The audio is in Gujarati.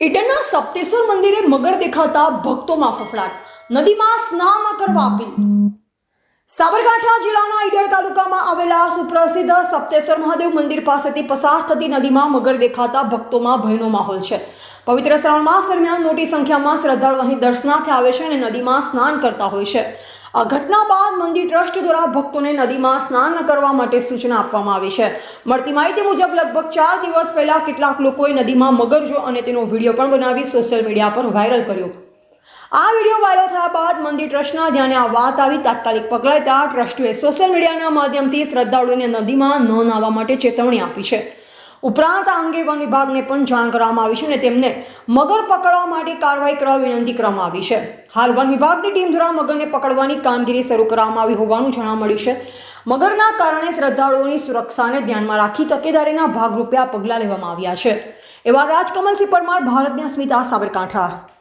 ઈડરના સપ્તેશ્વર મંદિરે મગર દેખાતા ભક્તોમાં ફફડાટ. નદીમાં સ્નાન કરવા અપીલ. સાબરકાંઠા જિલ્લાના ઈડર તાલુકામાં આવેલા સુપ્રસિદ્ધ સપ્તેશ્વર મહાદેવ મંદિર પાસેથી પસાર થતી નદીમાં મગર દેખાતા ભક્તોમાં ભયનો માહોલ છે. પવિત્ર શ્રાવણ માસ દરમિયાન મોટી સંખ્યામાં શ્રદ્ધાળુ અહીં દર્શનાર્થે આવે છે અને નદીમાં સ્નાન કરતા હોય છે. આ ઘટના બાદ મંદિર ટ્રસ્ટ દ્વારા ભક્તોને નદીમાં સ્નાન કરવા માટે સૂચના આપવામાં આવી છે. મળતી માહિતી મુજબ લગભગ ચાર દિવસ પહેલા કેટલાક લોકોએ નદીમાં મગરજો અને તેનો વીડિયો પણ બનાવી સોશિયલ મીડિયા પર વાયરલ કર્યો. આ વીડિયો વાયરલ થયા બાદ મંદિર ટ્રસ્ટના ધ્યાને આ વાત આવી. તાત્કાલિક પગલાં લેતા ટ્રસ્ટે સોશિયલ મીડિયાના માધ્યમથી શ્રદ્ધાળુઓને નદીમાં ન નાહવા માટે ચેતવણી આપી છે. ઉપરાંત આ અંગે વન વિભાગને પણ જાણ કરવામાં આવી છે અને તેમને મગર પકડવા માટે કાર્યવાહી કરવા વિનંતી કરવામાં આવી છે. હાલ વન વિભાગની ટીમ દ્વારા મગરને પકડવાની કામગીરી શરૂ કરવામાં આવી હોવાનું જાણવા મળ્યું છે. મગરના કારણે શ્રદ્ધાળુઓની સુરક્ષાને ધ્યાનમાં રાખી તકેદારીના ભાગરૂપે આ પગલાં લેવામાં આવ્યા છે. એવા રાજકમલસિંહ પરમાર, ભારતની અસ્મિતા સાબરકાંઠા.